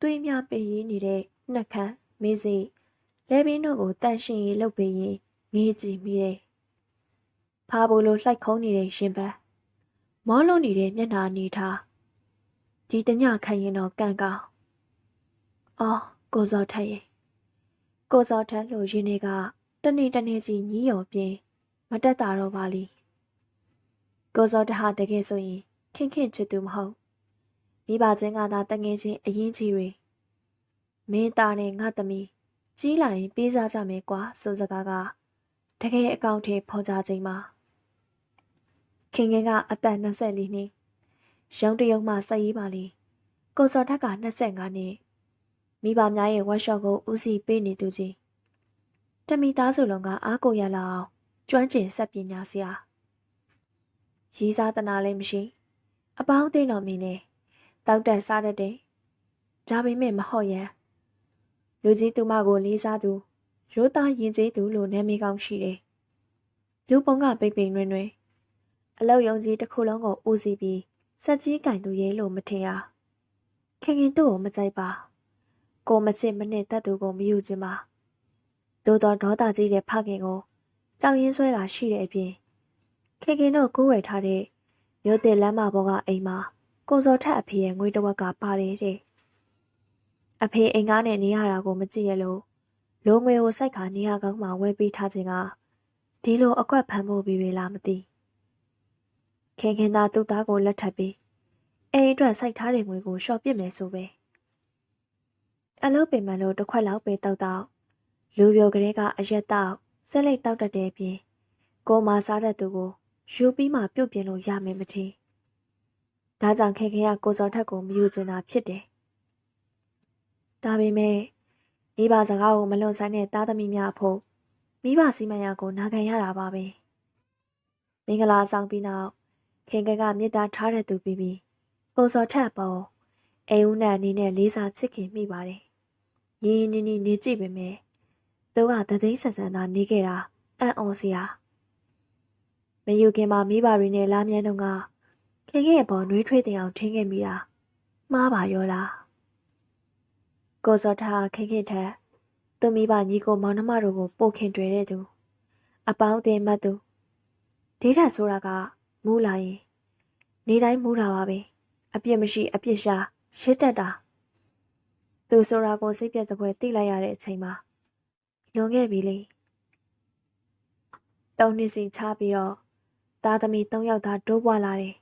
သွေးများပေးရင်းနေတဲ့နှက်ခမ်းမေးစိလဲပင်းတို့ကိုတန့်ရှင်းရေးလုပ်ပေးရင်ငေးကြည့်မိတယ်။ဖားဖို့လိုလှိုက်ခုံးနေတဲ့ရှင်ပန်းမောလုံးနေတဲ့မျက်နှာအနေထားဒီတညခံရင်တော့ကန့်ကောင်းအော်ကိုစောထက်ရဲ့ကိုစောထက်လို့ရင်းနေကတနေ့တနေ့စီညီးရုံပြင်းမတက်တာတော့ပါလီကိုစောတဟာတကယ်ဆိုရင်ခင်ခင်ချစ်သူမဟုတ် မိဘချင်းကသာတငယ်ချင်းအရင်ကြီးတွေမင်းသားနဲ့ငါသမီးကြီးလာရင်ပေးစားကြမယ်ကွာဆိုစကားကတကယ်အကောင့်ထဲဖော်ကြချိန်မှာခင်ခင်ကအသက်24နှစ်ရုံတရုံမှစက်ရေးပါလေကိုစောထက်က25နှစ်မိဘများရဲ့ဝက်ရှော့ကိုဦးစီးပေးနေသူကြီးတမီသားစုလုံးကအားကိုရလာအောင်ကျွမ်းကျင်ဆက်ပညာဆရာရီးစားတနာလည်းမရှိ အပေါင်းသိတော်မီနဲ့ တောက်တက်စားတတ်တယ်ဒါပေမဲ့မဟုတ်ရန်လူကြီးသူမကိုလေးစားသူရိုးသားရင်ကျေးသူလို့နာမည်ကောင်းရှိတယ်လူပုံကပိတ်ပိန်တွင်တွင်အလောက်ယုံကြီးတစ်ခုလုံးကိုဦးစီးပြီးစက်ကြီးကင်သူရဲလို့မထင်ရခင်ခင်သူ့ကိုမကြိုက်ပါကိုမချစ်မနစ်တတ်သူကိုမယူခြင်းပါသို့တော်ဒေါသကြီးတဲ့ဖခင်ကိုကြောင်ရင်းဆွဲတာရှိတဲ့အပြင်ခင်ခင်တို့ကိုးဝယ်ထားတဲ့မြို့တဲ့လမ်းမပေါ်ကအိမ်မှာ ကိုစောထက်အဖေရဲ့ငွေတဝက်ကပါတယ်တဲ့အဖေအိမ်ကားနဲ့နေရတာကိုမကြည့်ရလို့လိုငွေကိုစိုက်ခါနေရကောင်းမှဝယ်ပေးထားခြင်းကဒီလိုအကွက်ဖမ်းဖို့ပြီးပြီလားမသိခင်ခင်သာသူ့သားကိုလက်ထပ်ပြီးအိမ်အတွက်စိုက်ထားတဲ့ငွေကိုရှော့ပစ်မယ်ဆိုပဲအလုပ်ပင်မလို့တစ်ခွက်လောက်ပဲတောက်တော့လူပြိုကလေးကအရက်တောက်ဆက်လက်တောက်တတ်တဲ့အပြင်ကိုမစားတဲ့သူကိုယူပြီးမှပြုတ်ပြင်းလို့ရမယ်မထင် ဒါကြောင့်ခင်ခင်ကကိုစောထက်ကိုမယူချင်တာဖြစ်တယ်ဒါပေမဲ့မိဘစကားကိုမလွန်ဆိုင်တဲ့သားသမီးများဖို့မိဘစီမံရကိုနာခံရတာပါပဲမင်္ဂလာဆောင်ပြီးနောက်ခင်ခင်ကမေတ္တာထားတဲ့သူပြီးပြီးကိုစောထက်ပေါ်အိမ်ဦးနဲ့အနေနဲ့လေးစားချစ်ခင်မိပါတယ်ရင်းရင်းနှီးနှီးနေကြည့်ပေမဲ့သူကတသိန်းဆန်ဆန်သာနေခဲ့တာအံ့ဩစရာမယူခင်မှာမိဘတွေနဲ့လာမြန်တော့က ခင်ခင်ရဲ့ပေါ်နှွေးထွေးတင်အောင်ထင်းခဲ့မိတာမှားပါရောလားကိုစောထားခင်ခင်ထက်သူမိဘညီကိုမောင်နှမတို့ကိုပို့ခင်တွေ့တဲ့သူ အပေါင်းအသင်းမှတ်သူဒေတာဆိုတာကမူးလာရင် နေတိုင်းမူးတာပါပဲအပြစ်မရှိအပြစ်ရှာရှစ်တက်တာသူဆိုတာကိုစိတ်ပြက်စပွဲသိလိုက်ရတဲ့အချိန်မှာလွန်ခဲ့ပြီလေတောင်းနှစ်စီချပြီးတော့သားသမီး၃ယောက်သားတိုးပွားလာတယ်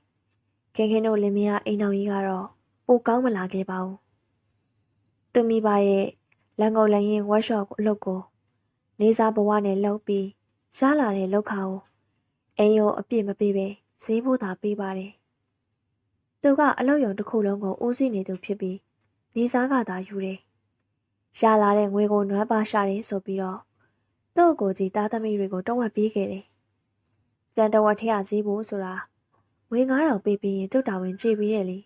ခင်ခင်တို့လင်မယားအိမ်တော်ကြီးကတော့ပိုကောင်းမလာခဲ့ပါဘူးသူမိဘရဲ့လက်ငုံလက်ရင်ဝက်ရှော့အလုပ်ကို နေစားဘဝနဲ့လှုပ်ပြီးရလာတဲ့လောက်ခါကိုအိမ်ရောအပြစ်မပေးပဲဈေးဖို့သာပေးပါတယ်သူကအလုပ်ရုံတစ်ခုလုံးကိုဦးစီးနေသူဖြစ်ပြီးနေစားကသာယူတယ်ရလာတဲ့ငွေကိုနွမ်းပါရှာတယ်ဆိုပြီးတော့သူ့ကိုကြီးသားသမီးတွေကိုတောင်းဝက်ပေးခဲ့တယ်စံတဝက်ထရဈေးဖို့ဆိုတာဝ င်း9000ပေးပြီးရင်သူ့တာဝန်ကြေပြီးရဲ့လေ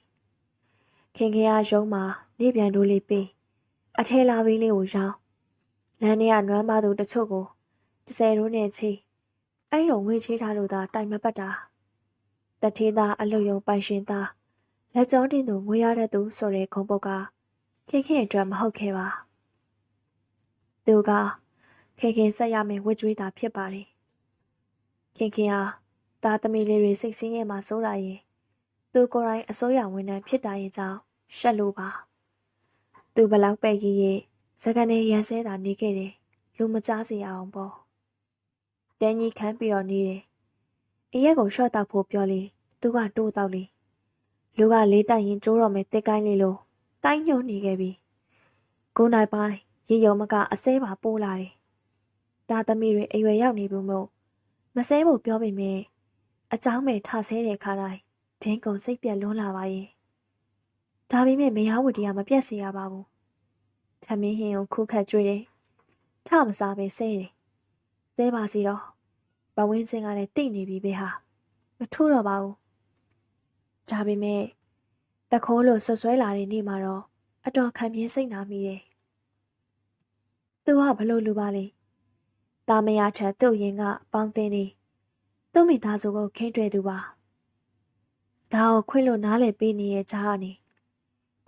ခင်ခင်ကရုံးမှာနေပြန်တို့လေးပေးအထဲလာပြီးလေးကိုရောင်းလမ်းထဲကနွမ်းပါသူတချို့ကို30ရိုးနဲ့ချီအဲ့လိုငွေချေးထားလို့သာတိုင်မပတ်တာတထေးသားအလုယုံပိုင်ရှင်သားလက်ကြောတင်သူငွေရတဲ့သူဆိုတဲ့ခုံပုတ်ကခင်ခင်အတွက်မဟုတ်ခဲ့ပါသူကခင်ခင်ဆက်ရမယ်ဝှကြွေးတာဖြစ်ပါလေခင်ခင်ဟာ သားသမီးလေးတွေစိတ်ဆင်းရဲမှစိုးတာရင်သူကိုယ်တိုင်အစိုးရဝန်ထမ်းဖြစ်တာရဲ့ကြောင့်ရှက်လို့ပါသူဘလောက်ပဲကြီးရဲ့စကန်နဲ့ရန်ဆဲတာနေခဲ့တယ်လူမကြားစီအောင်ပေါ့တန်းကြီးခန်းပြီးတော့နေတယ်အရက်ကိုရှော့တောက်ဖို့ပြောလေသူကတိုးတောက်လေလူကလေးတိုက်ရင်ကျိုးတော့မယ်တစ်ကိုင်းလေးလို့တိုင်းညွှန်နေခဲ့ပြီကိုနိုင်ပိုင်းရေယုံမကအစဲပါပိုးလာတယ်ဒါသမီးတွေအရွယ်ရောက်နေဘူးမို့မဆဲဖို့ပြောပေမဲ့ အเจ้าမဲ့ထဆဲတဲ့ခါတိုင်းဒင်းကုံစိတ်ပြက်လွန်းလာပါရဲ့ဒါပေမဲ့မယားဝတီကမပြတ်စေရပါဘူး။သမင်းဟင်းကိုခုခတ်ကြွေးတယ်။ထမစားပဲဆဲတယ်။ဆဲပါစီတော့။ဘဝင်းစင်ကလည်းတိတ်နေပြီပဲဟာ။မထိုးတော့ပါဘူး။ဒါပေမဲ့တခိုးလို့ဆွဆွဲလာတဲ့နေ့မှာတော့အတော်ခံပြင်းစိတ်နာမိတယ်။သူကဘလို့လူပါလဲ။တာမယာထက်သူ့ရင်ကပေါင်းတင်နေ။ သူ့မိသားစုကိုခင်းတွေ့သူပါ။ဒါကိုခွင့်လို့နားလည်ပေးနေတဲ့ကြားကနေ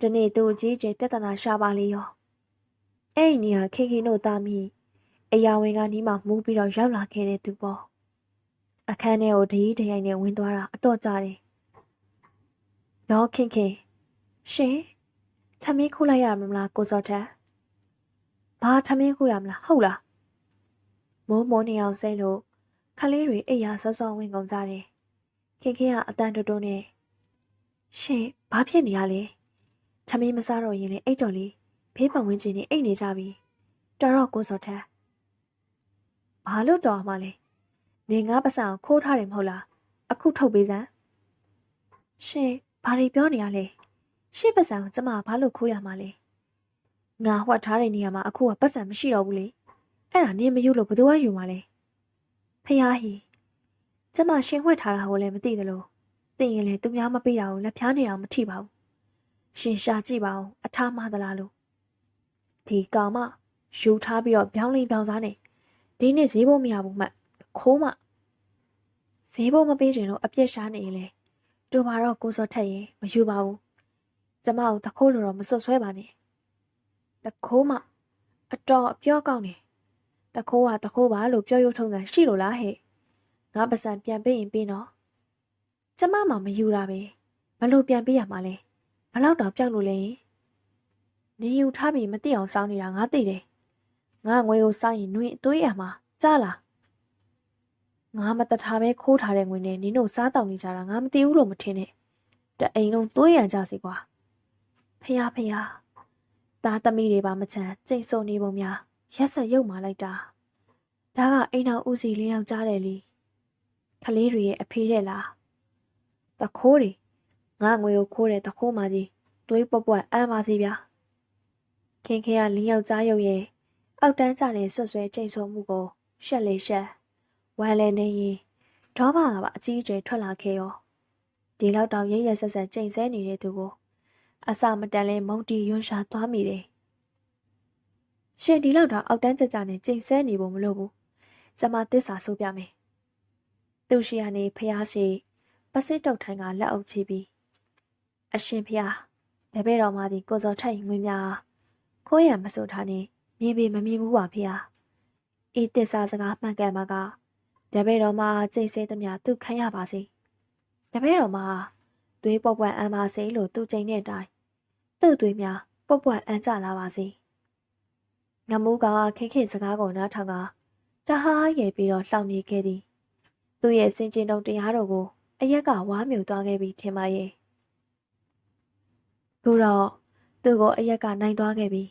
တဒီနေ့သူ့အကြီးကျယ်ပြဿနာရှာပါလေရောအဲ့ဒီနေရာခေခေတို့သားမိအရာဝင်ကနီးမှမူးပြီးတော့ရောက်လာခဲ့တဲ့သူပေါ့အခန်းထဲကိုဒကြီးတရိုက်နဲ့ဝင်သွားတာအတော့ကြတယ်တော့ခင်ခင်ရှင်ထမင်းခိုးလိုက်ရမလားကိုစောထက်ဘာထမင်းခိုးရမလားဟုတ်လားမိုးမိုးနေအောင်စိမ့်လို့ ခလေးတွေအိပ်ရာစောစောဝင်ကုန်ကြတယ်ခင်ခင်ကအတန်တူတူနဲ့ရှင်ဘာဖြစ်နေရလဲထမင်းမစားတော့ရင်လေအိတ်တော်လေးဖေးပတ်ဝန်းကျင်နေအိတ်နေကြပြီတော်တော့ကိုစောထက်ဘာလို့တော်မှလဲနေငါပစံခိုးထားတယ်မဟုတ်လားအခုထုတ်ပေးစမ်းရှင်ဘာတွေပြောနေရလဲရှေ့ပစံကိုကျမဘာလို့ခိုးရမှာလဲငါဟွက်ထားတဲ့နေရာမှာအခုကပတ်စံမရှိတော့ဘူးလေအဲ့ဒါနင်းမယူလို့ဘယ်သူကယူမှာလဲ ဖះဟီကျမရှင်ဝှက်ထားတာကိုလည်းမသိသလိုသိရင်လည်းသူများမပေးတာကိုလက်ဖြားနေအောင်မထိပါဘူးရှင်ရှာကြည့်ပါဦးအထားမသလားလို့ဒီကောင်မယူထားပြီးတော့ပြောင်းလိမ်ပြောင်းစားနေဒီနေ့ဈေးဖို့မရဘူးမှခိုးမှဈေးဖို့မပေးချင်လို့အပြစ်ရှားနေရင်လေတူပါတော့ကိုစောထက်ရင်မယူပါဘူးကျမကိုတခိုးလို့တော့မစွတ်ဆွဲပါနဲ့တခိုးမှအတော်အပြောကောင်းနေ တခိုးကတခိုးပါလို့ပြောရုံထုံးတာရှိလို့လားဟဲ့ငါပစံပြန်ပေးရင်ပေးနော်ကျမမှမယူတာပဲဘလို့ပြန်ပေးရမှာလဲဘလောက်တော့ပြောက်လို့လဲနေယူထားပြီးမသိအောင်စောင်းနေတာငါသိတယ်ငါငွေကိုစောင်းရင်နှွေးအသွေးရမှာကြားလားငါမတထားပဲခိုးထားတဲ့ငွေနဲ့နင်းတို့စားတောင်းနေကြတာငါမသိဘူးလို့မထင်နဲ့တအိမ်လုံးသွေးရန်ကြစီကွာဖះဖះသားသမီးတွေပါမချမ်းကြိတ်ဆုံနေပုံများ ရက်ဆက်ရုပ်မာလိုက်တာဒါကအိမ်တော်ဦးစီလေးယောက်ကြားတယ်လीခလေးတွေရဲ့အဖေးတဲ့လားတခိုးတွေငါငွေကိုခိုးတယ်တခိုးမကြီးတွေးပွက်ပွက်အမ်းပါစီဗျာခင်ခင်ကလင်းယောက်ကြားရုပ်ရဲ့အောက်တန်းကြတဲ့ဆွတ်ဆွဲကြိတ်ဆုံမှုကိုရှက်လေရှက်ဝမ်းလဲနေရင်ဒေါဘကပါအကြီးအကျယ်ထွက်လာခဲ့ရောဒီလောက်တောင်ရရဆက်ဆက်ကြိမ်ဆဲနေတဲ့သူကိုအစာမတန်လဲမုံတီယွန်းရှာသွားမိတယ် ရှင်ဒီလောက်တော့အောက်တန်းကြကြနဲ့ကြိမ်ဆဲနေဖို့မလိုဘူးကျမသစ္စာဆိုပြမယ်သူရှိရနေဖျားရှိပစစ်တုတ်ထိုင်းကလက်အုပ်ချပြီးအရှင်ဖျားတပည့်တော်မသည်ကိုစောထိုက်ငွေများခိုးရမဆိုထားနေမြင်ပေမမြင်ဘူးပါဖျားအေးတစ္ဆာစကားမှန်ကန်မှာကတပည့်တော်မှာကြိတ်ဆဲသမျှသူခံရပါစေတပည့်တော်မှာသွေးပွက်ပွက်အမ်းပါစေလို့သူချိန်တဲ့အတိုင်းသူ့သွေးများပွက်ပွက်အမ်းကြလာပါစေ ငမိုးကခိခိစကားကိုနားထောင်ကတဟားရဲ့ပြီးတော့လှောင်နေခဲ့သည်သူ့ရဲ့စင်ကျင်တုံတရားတော်ကိုအရက်ကဝါမြူသွားခဲ့ပြီးထင်ပါရဲ့ခုတော့သူ့ကိုအရက်ကနိုင်သွားခဲ့ပြီ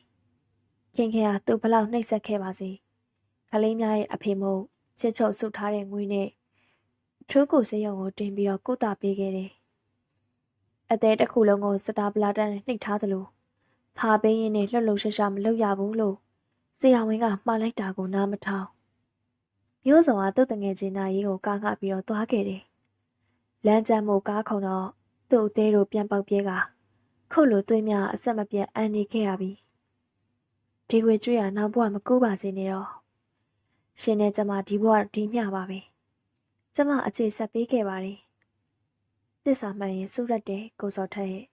ခင်ခင်ကသူ့ဘလောက်နှိပ်စက်ခဲ့ပါစေကလေးများရဲ့အဖေမို့ချစ်ချုပ်ဆုထားတဲ့ငွေနဲ့ထိုးကိုစေးရုံကိုတင်ပြီးတော့ကုသပေးခဲ့တယ်အသေးတစ်ခုလုံးကိုစတာပလာတန်နဲ့နှိပ်ထားသလိုဖာပေးရင်းနဲ့လှုပ်လှုပ်ရှားရှားမလုပ်ရဘူးလို့ ဆရာဝန်ကမှားလိုက်တာကိုနားမထောင်မျိုးစုံကသူ့တငယ်ချင်းနာရေးကိုကားငှပြီးတော့သွားခဲ့တယ်လမ်းကျမ်းမို့ကားခုံတော့သူ့အသေးတို့ပြန်ပေါက်ပြေးကခုတ်လို့သွေးများအဆက်မပြတ်အန်နေခဲ့ရပြီဒီဝေကျွေးရနောက်ဘဝမကူးပါစေနဲ့တော့ရှင်နဲ့ကျမဒီဘဝဒီမျှပါပဲကျမအခြေဆက်ပေးခဲ့ပါတယ်တစ္ဆာမှန်ရင်စုရက်တဲ့ကိုစောထက်ရဲ့